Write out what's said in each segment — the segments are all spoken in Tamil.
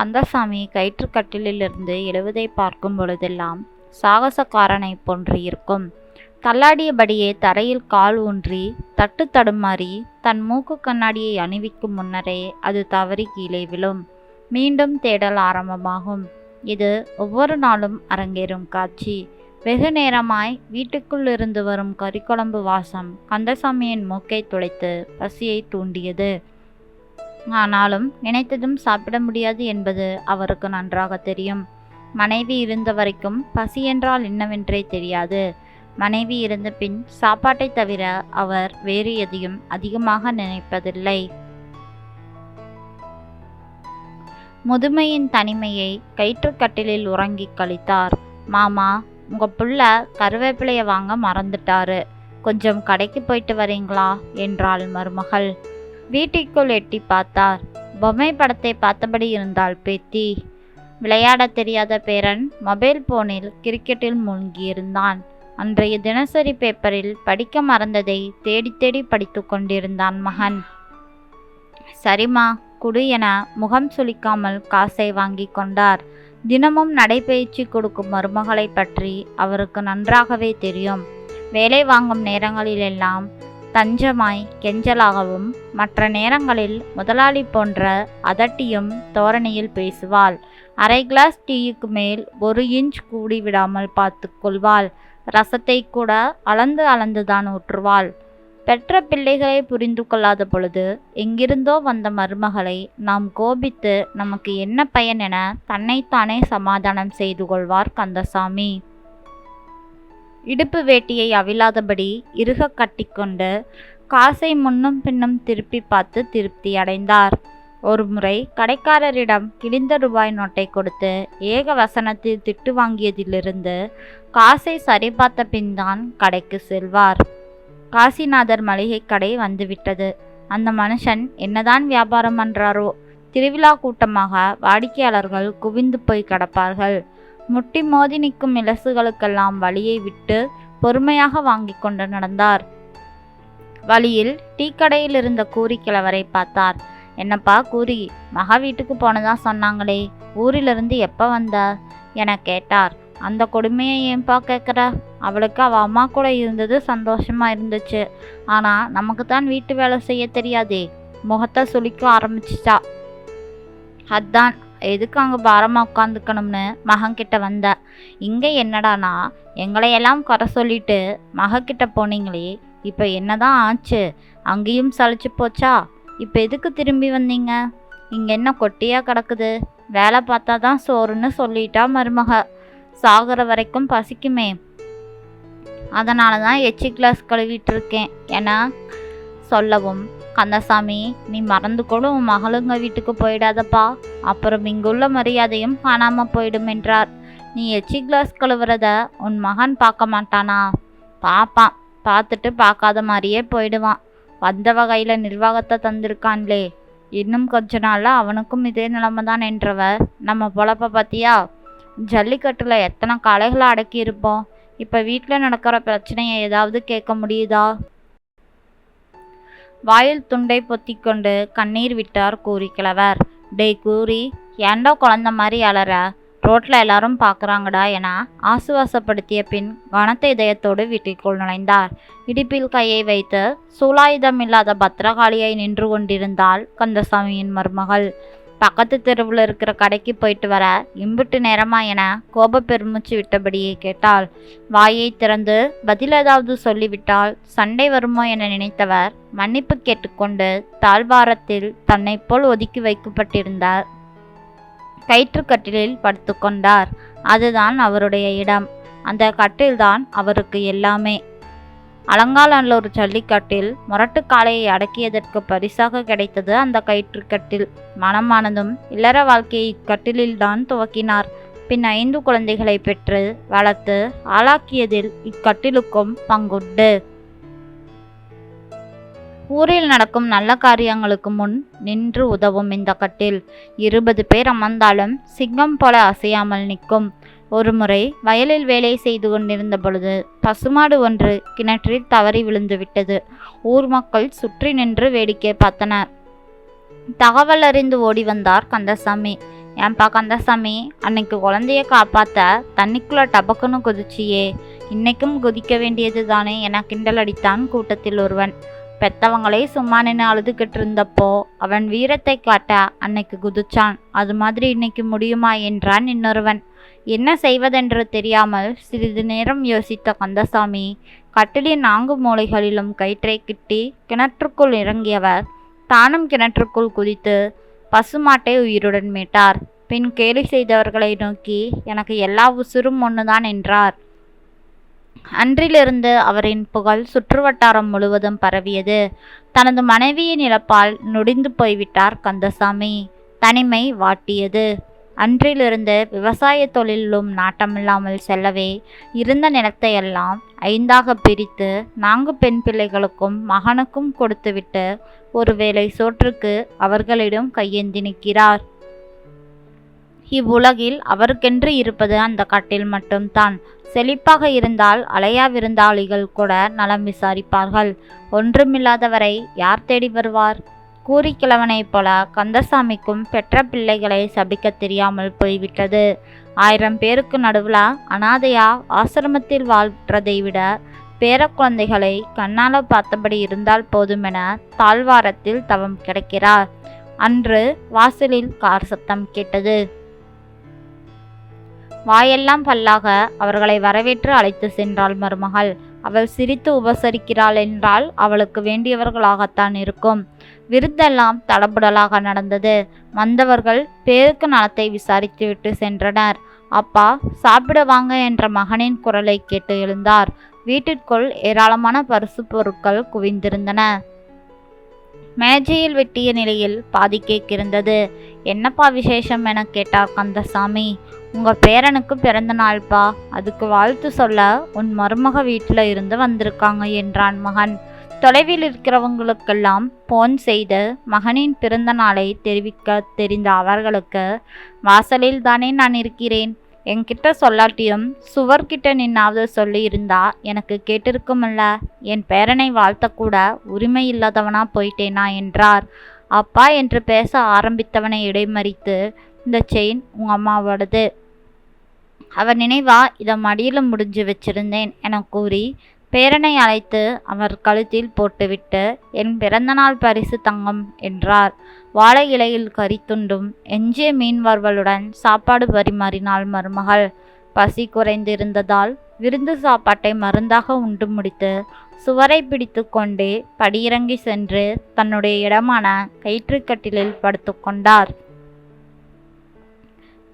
கந்தசாமி கயிற்றுக்கட்டிலிருந்து எழுவதை பார்க்கும் பொழுதெல்லாம் சாகசக்காரனைப் போன்று இருக்கும். தள்ளாடியபடியே தரையில் கால் ஊன்றி தட்டு தடுமாறி தன் மூக்கு கண்ணாடியை அணிவிக்கும் முன்னரே அது தவறி கீழே விழும். மீண்டும் தேடல் ஆரம்பமாகும். இது ஒவ்வொரு நாளும் அரங்கேறும் காட்சி. வெகு நேரமாய் வீட்டுக்குள் இருந்து வரும் கறிக்குழம்பு வாசம் கந்தசாமியின் மூக்கை துளைத்து பசியை தூண்டியது. ஆனாலும் நினைத்ததும் சாப்பிட முடியாது என்பது அவருக்கு நன்றாக தெரியும். மனைவி இருந்த வரைக்கும் பசி என்றால் என்னவென்றே தெரியாது. மனைவி இருந்த பின் சாப்பாட்டை தவிர அவர் வேறு எதையும் அதிகமாக நினைப்பதில்லை. முதுமையின் தனிமையை கயிற்றுக்கட்டிலில் உறங்கி கழித்தார். மாமா உங்க புள்ள கருவேப்பிலையை வாங்க மறந்துட்டாரு. கொஞ்சம் கடைக்கு போயிட்டு வரீங்களா? என்றாள் மருமகள். வீட்டிற்குள் எட்டி பார்த்தார். பொம்மை படத்தை பார்த்தபடி இருந்தாள் பேத்தி. விளையாடத் தெரியாத பேரன் மொபைல் போனில் கிரிக்கெட்டில் மூழ்கியிருந்தான். அன்றைய தினசரி பேப்பரில் படிக்க மறந்ததை தேடி தேடி படித்து கொண்டிருந்தான் மகன். சரிம்மா குடு என முகம் சுளிக்காமல் காசை வாங்கி கொண்டார். தினமும் நடைபயிற்சி கொடுக்கும் மருமகளை பற்றி அவருக்கு நன்றாகவே தெரியும். வேலை வாங்கும் நேரங்களிலெல்லாம் தஞ்சமாய் கெஞ்சலாகவும் மற்ற நேரங்களில் முதலாளி போன்ற அதட்டியும் தோரணையில் பேசுவாள். அரை கிளாஸ் டீயுக்கு மேல் ஒரு இன்ச் கூடி விடாமல் பார்த்து கொள்வாள். ரசத்தை கூட அளந்து அளந்துதான் ஊற்றுவாள். பெற்ற பிள்ளைகளை புரிந்து கொள்ளாத பொழுது எங்கிருந்தோ வந்த மருமகளை நாம் கோபித்து நமக்கு என்ன பயன் என தன்னைத்தானே சமாதானம் செய்து கொள்வார் கந்தசாமி. இடுப்பு வேட்டியை அவிழாதபடி இறுக கட்டிக்கொண்டு காசை முன்னும் பின்னும் திருப்பி பார்த்து திருப்தி அடைந்தார். ஒரு முறை கடைக்காரரிடம் கிழிந்த ரூபாய் நோட்டை கொடுத்து ஏக வசனத்தில் திட்டு வாங்கியதிலிருந்து காசை சரிபார்த்த பின் தான் கடைக்கு செல்வார். காசிநாதர் மளிகை கடை வந்துவிட்டது. அந்த மனுஷன் என்னதான் வியாபாரம் பண்றாரோ? திருவிழா கூட்டமாக வாடிக்கையாளர்கள் குவிந்து போய் கிடப்பார்கள். முட்டி மோதி நிற்கும் இலசுகளுக்கெல்லாம் வழியை விட்டு பொறுமையாக வாங்கி கொண்டு நடந்தார். வழியில் டீக்கடையில் இருந்த கூறி கிழவரை பார்த்தார். என்னப்பா கூறி மகா வீட்டுக்கு போனதா சொன்னாங்களே ஊரிலிருந்து எப்போ வந்த? என கேட்டார். அந்த கொடுமையை ஏன்பா கேட்குற? அவளுக்கு அவள் அம்மா கூட இருந்தது சந்தோஷமாக இருந்துச்சு. ஆனால் நமக்கு தான் வீட்டு வேலை செய்ய தெரியாதே முகத்தை சுளிக்க ஆரம்பிச்சிச்சா அதான் எதுக்கு அங்கே பாரமாக உட்காந்துக்கணும்னு மகன்கிட்ட வந்த. இங்கே என்னடானா எங்களையெல்லாம் குறை சொல்லிட்டு மகக்கிட்ட போனீங்களே இப்போ என்னதான் ஆச்சு? அங்கேயும் சளிச்சு போச்சா? இப்போ எதுக்கு திரும்பி வந்தீங்க? இங்கே என்ன கொட்டியாக கிடக்குது? வேலை பார்த்தா தான் சோறுன்னு சொல்லிட்டா மருமக. சாகிற வரைக்கும் பசிக்குமே. அதனால தான் எச்சி கிளாஸ் கழுவிட்டு இருக்கேன். என சொல்லவும் கந்தசாமி நீ மறந்து கூட உன் மகளுங்க வீட்டுக்கு போயிடாதப்பா. அப்புறம் இங்குள்ள மரியாதையும் காணாம போயிடும் என்றார். நீ எச்சி கிளாஸ் கழுவுறத உன் மகன் பார்க்க மாட்டானா? பார்ப்பான். பார்த்துட்டு பார்க்காத மாதிரியே போயிடுவான். வந்த வகையில் நிர்வாகத்தை தந்திருக்கான்லே. இன்னும் கொஞ்ச நாளில் அவனுக்கும் இதே நிலைமை தான் என்றவர். நம்ம பொழப்ப பார்த்தியா ஜல்லிக்கட்டில் எத்தனை களைகளை அடக்கியிருப்போம்? இப்போ வீட்டில் நடக்கிற பிரச்சனையை ஏதாவது கேட்க முடியுதா? வாயில் துண்டை பொத்திக்கொண்டு கண்ணீர் விட்டார் கூறி கிழவர். டேய் கூறி ஏன்டா குழந்த மாதிரி அலற? ரோட்ல எல்லாரும் பார்க்குறாங்கடா என ஆசுவாசப்படுத்திய பின் கனத்த இதயத்தோடு வீட்டிற்குள் நுழைந்தார். இடுப்பில் கையை வைத்து சூலாயுதம் இல்லாத பத்திரகாளியை நின்று கொண்டிருந்தாள் கந்தசாமியின் மருமகள். பக்கத்து தெருவில் இருக்கிற கடைக்கு போயிட்டு வர இம்புட்டு நேரமா என கோப பெருமிச்சு விட்டபடியே கேட்டாள். வாயை திறந்து பதில் ஏதாவது சொல்லிவிட்டால் சண்டை வருமோ என நினைத்தவர் மன்னிப்பு கேட்டுக்கொண்டு தாழ்வாரத்தில் தன்னை போல் ஒதுக்கி வைக்கப்பட்டிருந்தார். கயிற்றுக்கட்டிலில் படுத்துக்கொண்டார் அதுதான் அவருடைய இடம். அந்த கட்டில்தான் அவருக்கு எல்லாமே. அலங்காநல்லூர் ஜல்லிக்கட்டில் முரட்டு காளையை அடக்கியதற்கு பரிசாக கிடைத்தது அந்த கயிற்றுக்கட்டில். மனமானதும் இல்லற வாழ்க்கையை இக்கட்டிலில்தான் துவக்கினார். பின் ஐந்து குழந்தைகளை பெற்று வளர்த்து ஆளாக்கியதில் இக்கட்டிலுக்கும் பங்குண்டு. ஊரில் நடக்கும் நல்ல காரியங்களுக்கு முன் நின்று உதவும் இந்த கட்டில். இருபது பேர் அமர்ந்தாலும் சிங்கம் போல அசையாமல் நிற்கும். ஒருமுறை வயலில் வேலை செய்து கொண்டிருந்த பொழுது பசுமாடு ஒன்று கிணற்றில் தவறி விழுந்துவிட்டது ஊர் மக்கள் சுற்றி நின்று வேடிக்கை பார்த்தனர். தகவல் அறிந்து ஓடி வந்தார் கந்தசாமி. ஏன்பா கந்தசாமி அன்னைக்கு குழந்தைய காப்பாற்ற தண்ணிக்குள்ள டபக்குன்னு குதிச்சியே. இன்னைக்கும் குதிக்க வேண்டியது தானே என கிண்டல் அடித்தான் கூட்டத்தில் ஒருவன். பெத்தவங்களே சும்மா நின்று அழுதுகிட்டு இருந்தப்போ அவன் வீரத்தை காட்ட அன்னைக்கு குதிச்சான். அது மாதிரி இன்னைக்கு முடியுமா என்றான் இன்னொருவன். என்ன செய்வதென்று தெரியாமல் சிறிது நேரம் யோசித்த கந்தசாமி கட்டிலின் நான்கு மூலைகளிலும் கயிற்றை கிட்டி கிணற்றுக்குள் இறங்கியவர் தானும் கிணற்றுக்குள் குதித்து பசுமாட்டை உயிருடன் மீட்டார். பின் கேலி செய்தவர்களை நோக்கி எனக்கு எல்லா உசுரும் ஒன்றுதான் என்றார். அன்றிலிருந்து அவரின் புகழ் சுற்றுவட்டாரம் முழுவதும் பரவியது. தனது மனைவியின் இழப்பால் நொடிந்து போய்விட்டார் கந்தசாமி. தனிமை வாட்டியது. அன்றிலிருந்து விவசாய தொழிலும் நாட்டமில்லாமல் செல்லவே இருந்த நிலத்தையெல்லாம் ஐந்தாக பிரித்து நான்கு பெண் பிள்ளைகளுக்கும் மகனுக்கும் கொடுத்துவிட்டு ஒருவேளை சோற்றுக்கு அவர்களிடம் கையேந்தி நிற்கிறார். இவ்வுலகில் அவருக்கென்று இருப்பது அந்த கட்டில் மட்டும்தான். செழிப்பாக இருந்தால் அலையா விருந்தாளிகள் கூட நலம் விசாரிப்பார்கள். ஒன்றுமில்லாதவரை யார் தேடி வருவார்? கூறிக்கிழவனைப் போல கந்தசாமிக்கும் பெற்ற பிள்ளைகளை சபிக்க தெரியாமல் போய்விட்டது. ஆயிரம் பேருக்கு நடுவில் அனாதையா ஆசிரமத்தில் வாழ்றதை விட பேர குழந்தைகளை கண்ணால பார்த்தபடி இருந்தால் போதுமென தாழ்வாரத்தில் தவம் கிடக்கிறார். அன்று வாசலில் கார் சத்தம் கேட்டது. வாயெல்லாம் பல்லாக அவர்களை வரவேற்று அழைத்து சென்றாள் மருமகள். அவள் சிரித்து உபசரிக்கிறாள் என்றால் அவளுக்கு வேண்டியவர்களாகத்தான் இருக்கும். விருந்தெல்லாம் தடபுடலாக நடந்தது. வந்தவர்கள் பேருக்கு நலத்தை விசாரித்துவிட்டு சென்றனர். அப்பா சாப்பிட வாங்க என்ற மகனின் குரலை கேட்டு எழுந்தார். வீட்டிற்குள் ஏராளமான பரிசு பொருட்கள் குவிந்திருந்தன. மேஜையில் வெட்டிய நிலையில் பாதி கேக் இருந்தது. என்னப்பா விசேஷம்? என கேட்டார் கந்தசாமி. உங்கள் பேரனுக்கு பிறந்த நாள்ப்பா அதுக்கு வாழ்த்து சொல்ல உன் மருமக வீட்டில் இருந்து வந்திருக்காங்க என்றான் மகன். தொலைவில் இருக்கிறவங்களுக்கெல்லாம் போன் செய்து மகனின் பிறந்த நாளை தெரிவிக்க தெரிந்த அவர்களுக்கு வாசலில் தானே நான் இருக்கிறேன். என்கிட்ட சொல்லாட்டியும் சுவர்கிட்ட நின்னாவது சொல்லி இருந்தா எனக்கு கேட்டிருக்குமல்ல. என் பேரனை வாழ்த்தக்கூட உரிமை இல்லாதவனா போயிட்டேனா என்றார். அப்பா என்று பேச ஆரம்பித்தவனை இடைமறித்து இந்த செயின் உங்க அம்மாவோடது. அவர் நினைவா இதை மடியில் முடிஞ்சு வச்சிருந்தேன் என கூறி பேரனை அழைத்து அவர் கழுத்தில் போட்டுவிட்டு என் பிறந்தநாள் பரிசு தங்கம் என்றார். வாழை இலையில் கறித்துண்டும் எஞ்சிய மீன் வறுவலுடன் சாப்பாடு பரிமாறினாள் மருமகள். பசி குறைந்திருந்ததால் விருந்து சாப்பாட்டை மருந்தாக உண்டு முடித்து சுவரை பிடித்து கொண்டே படியிறங்கி சென்று தன்னுடைய இடமான கயிற்றுக்கட்டிலில் படுத்துக்கொண்டார்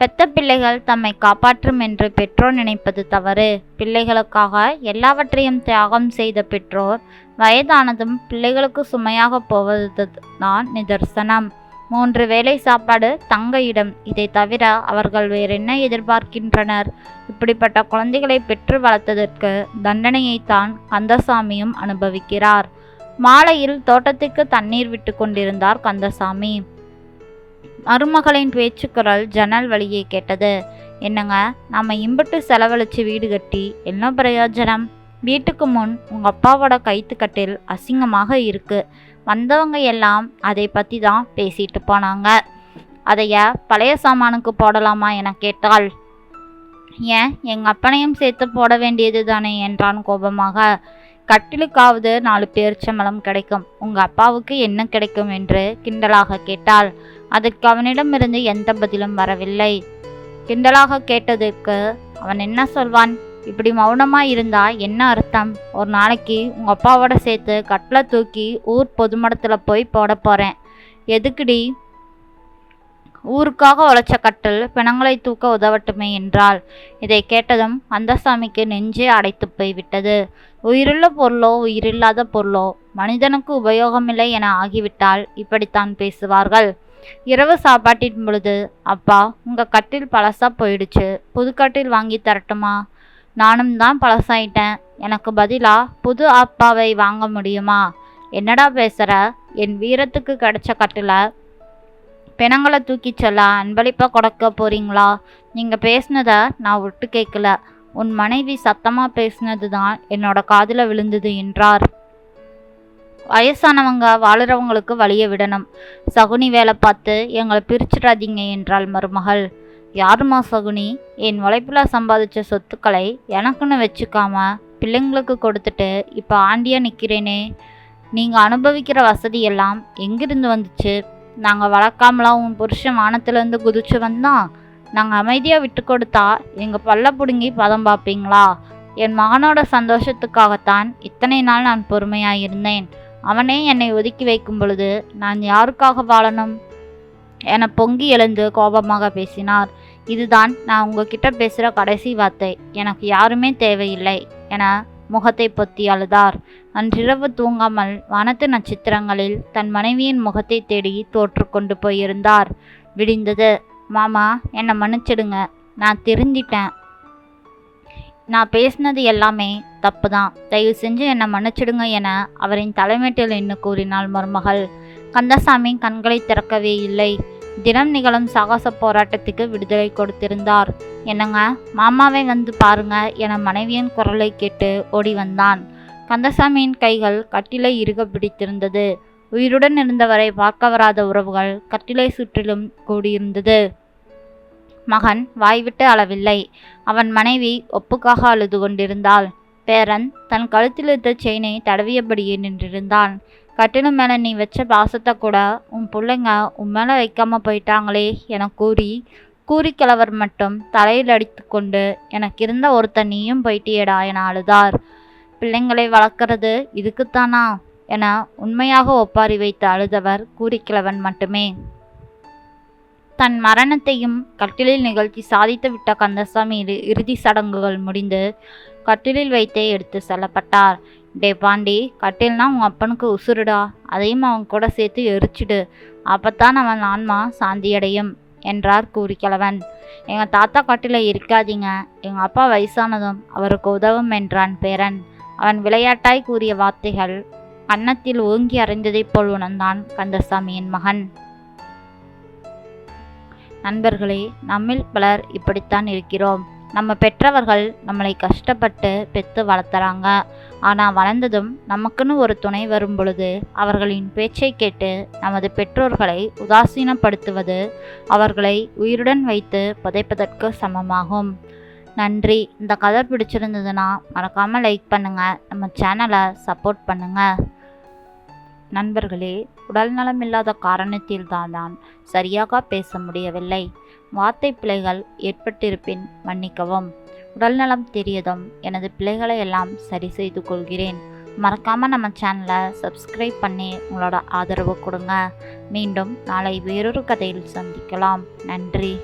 பெத்த பிள்ளைகள் தம்மை காப்பாற்றும் என்று பெற்றோர் நினைப்பது தவறு. பிள்ளைகளுக்காக எல்லாவற்றையும் தியாகம் செய்த பெற்றோர் வயதானதும் பிள்ளைகளுக்கு சுமையாக போவது தான் நிதர்சனம். மூன்று வேளை சாப்பாடு தங்க இடம் இதை தவிர அவர்கள் வேறென்ன எதிர்பார்க்கின்றனர்? இப்படிப்பட்ட குழந்தைகளை பெற்று வளர்த்ததற்கு தண்டனையைத்தான் கந்தசாமியும் அனுபவிக்கிறார். மாலையில் தோட்டத்துக்கு தண்ணீர் விட்டு கொண்டிருந்தார் கந்தசாமி. மருமகளின் பேச்சுக்குரல் ஜன்னல் வழியே கேட்டது. என்னங்க நம்ம இம்பட்டு செலவழித்து வீடு கட்டி என்ன பிரயோஜனம்? வீட்டுக்கு முன் உங்கள் அப்பாவோட கைத்துக்கட்டில் அசிங்கமாக இருக்குது வந்தவங்க எல்லாம் அதை பற்றி தான் பேசிட்டு போனாங்க. அதைய பழைய சாமானுக்கு போடலாமா என கேட்டாள். ஏன் எங்கள் அப்பனையும் சேர்த்து போட வேண்டியது தானே என்றான் கோபமாக. கட்டிலுக்காவது நாலு பேர் சம்பளம் கிடைக்கும். உங்கள் அப்பாவுக்கு என்ன கிடைக்கும் என்று கிண்டலாக கேட்டாள். அதற்கு அவனிடமிருந்து எந்த பதிலும் வரவில்லை. கிண்டலாக கேட்டதற்கு அவன் என்ன சொல்வான்? இப்படி மௌனமாக இருந்தா என்ன அர்த்தம்? ஒரு நாளைக்கு உங்கள் அப்பாவோட சேர்த்து கட்டில் தூக்கி ஊர் பொதுமடத்தில் போய் போட போகிறேன் எதுக்குடி? ஊருக்காக உழைச்ச கட்டில் பிணங்களை தூக்க உதவட்டுமே என்றாள். இதை கேட்டதும் கந்தசாமிக்கு நெஞ்சே அடைத்து போய்விட்டது. உயிருள்ள பொருளோ உயிரில்லாத பொருளோ மனிதனுக்கு உபயோகமில்லை என ஆகிவிட்டால் இப்படித்தான் பேசுவார்கள். இரவு சாப்பாட்டின் பொழுது அப்பா உங்கள் கட்டில் பழசாக போயிடுச்சு. புது கட்டில் வாங்கி தரட்டுமா? நானும் தான் பழசாயிட்டேன். எனக்கு பதிலாக புது அப்பாவை வாங்க முடியுமா? என்னடா பேசுகிற என் வீரத்துக்கு கிடைச்ச கட்டில் பிணங்களை தூக்கி செல்ல அன்பளிப்பாக கொடுக்க போகிறீங்களா நீங்கள் பேசுனதை நான் ஒட்டு கேட்கல. உன் மனைவி சத்தமாக பேசினது தான் என்னோட காதில் விழுந்தது என்றார். வயசானவங்க வாழுறவங்களுக்கு வழியை விடணும். சகுனி வேலை பார்த்து எங்களை பிரிச்சிடாதீங்க என்றாள் மருமகள். யாருமா சகுனி? என் உழைப்பில் சம்பாதிச்ச சொத்துக்களை எனக்குன்னு வச்சுக்காம பிள்ளைங்களுக்கு கொடுத்துட்டு இப்போ ஆண்டியாக நிற்கிறேனே நீங்கள் அனுபவிக்கிற வசதியெல்லாம் எங்கிருந்து வந்துச்சு? நாங்கள் வளர்க்காமலாம் உன் புருஷன் வானத்துலேருந்து குதிச்சு வந்தான் நாங்கள் அமைதியாக விட்டு கொடுத்தா எங்கள் பல்ல பிடுங்கி பதம் பார்ப்பீங்களா என் மகனோட சந்தோஷத்துக்காகத்தான் இத்தனை நாள் நான் பொறுமையாக இருந்தேன் அவனே என்னை ஒதுக்கி வைக்கும் பொழுது நான் யாருக்காக வாழணும்? என பொங்கி எழுந்து கோபமாக பேசினார். இதுதான் நான் உங்ககிட்ட பேசுகிற கடைசி வார்த்தை. எனக்கு யாருமே தேவையில்லை என முகத்தை பொத்தி அழுதார். அன்றிரவு தூங்காமல் வானத்து நட்சத்திரங்களில் தன் மனைவியின் முகத்தை தேடி தோற்று கொண்டு போயிருந்தார். விடிந்தது. மாமா என்னை மன்னிச்சிடுங்க. நான் திருந்திட்டேன். நான் பேசினது எல்லாமே தப்பு தான் தயவு செஞ்சு என்னை மன்னிச்சிடுங்க என அவரின் தலைமையில் நின்று கூறினாள் மருமகள். கந்தசாமி கண்களை திறக்கவே இல்லை. தினம் நிகழும் சாகச போராட்டத்துக்கு விடுதலை கொடுத்திருந்தார். என்னங்க மாமாவை வந்து பாருங்க என மனைவியின் குரலை கேட்டு ஓடி வந்தான். கந்தசாமியின் கைகள் கட்டிலை இறுக பிடித்திருந்தது. உயிருடன் இருந்தவரை பார்க்க வராத உறவுகள் கட்டிலை சுற்றிலும் கூடியிருந்தது. மகன் வாய்விட்டு அளவில்லை. அவன் மனைவி ஒப்புக்காக அழுது கொண்டிருந்தாள். பேரன் தன் கழுத்தில் இருந்த செயினை தடவியபடியே நின்றிருந்தான். கட்டிடம் மேலே நீ வச்ச பாசத்தை கூட உன் பிள்ளைங்க உன் மேலே வைக்காம போயிட்டாங்களே என கூறி கூறிக்கிழவர் மட்டும் தலையில் அடித்து கொண்டு எனக்கு இருந்த ஒருத்தன் நீயும் போயிட்டியடா என அழுதார். பிள்ளைங்களை வளர்க்கறது இதுக்குத்தானா என உண்மையாக ஒப்பாரி வைத்து அழுதவர் கூறிக்கிழவன் மட்டுமே. தன் மரணத்தையும் கட்டிலில் நிகழ்த்தி சாதித்து விட்ட கந்தசாமி இறுதி சடங்குகள் முடிந்து கட்டிலில் வைத்தே எடுத்து செல்லப்பட்டார். டே பாண்டி கட்டில்னா உன் அப்பனுக்கு உசுருடா. அதையும் அவன் கூட சேர்த்து எரிச்சிடு. அப்பத்தான் அவன் ஆன்மா சாந்தியடையும் என்றார் கூறிக்கிழவன். எங்கள் தாத்தா கட்டில இருக்காதீங்க எங்கள் அப்பா வயசானதும் அவருக்கு உதவும் என்றான் பேரன். அவன் விளையாட்டாய் கூறிய வார்த்தைகள் கன்னத்தில் ஓங்கி அறைந்ததைப் போல் உணர்ந்தான் கந்தசாமியின் மகன். நண்பர்களே நம்மில் பலர் இப்படித்தான் இருக்கிறோம். நம்ம பெற்றவர்கள் நம்மளை கஷ்டப்பட்டு பெற்று வளர்த்துறாங்க. ஆனால் வளர்ந்ததும் நமக்குன்னு ஒரு துணை வரும் பொழுது அவர்களின் பேச்சை கேட்டு நமது பெற்றோர்களை உதாசீனப்படுத்துவது அவர்களை உயிருடன் வைத்து புதைப்பதற்கு சமமாகும். நன்றி. இந்த கதை பிடிச்சிருந்ததுன்னா மறக்காமல் லைக் பண்ணுங்கள் நம்ம சேனலை சப்போர்ட் பண்ணுங்கள் நண்பர்களே உடல்நலம் இல்லாத காரணத்தில்தான் நான் சரியாக பேச முடியவில்லை. வார்த்தை பிழைகள் ஏற்பட்டிருப்பின் மன்னிக்கவும். உடல்நலம் தெரியதும் எனது பிழைகளை எல்லாம் சரி செய்து கொள்கிறேன். மறக்காமல் நம்ம சேனலை சப்ஸ்கிரைப் பண்ணி உங்களோட ஆதரவு கொடுங்க. மீண்டும் நாளை வேறொரு கதையில் சந்திக்கலாம். நன்றி.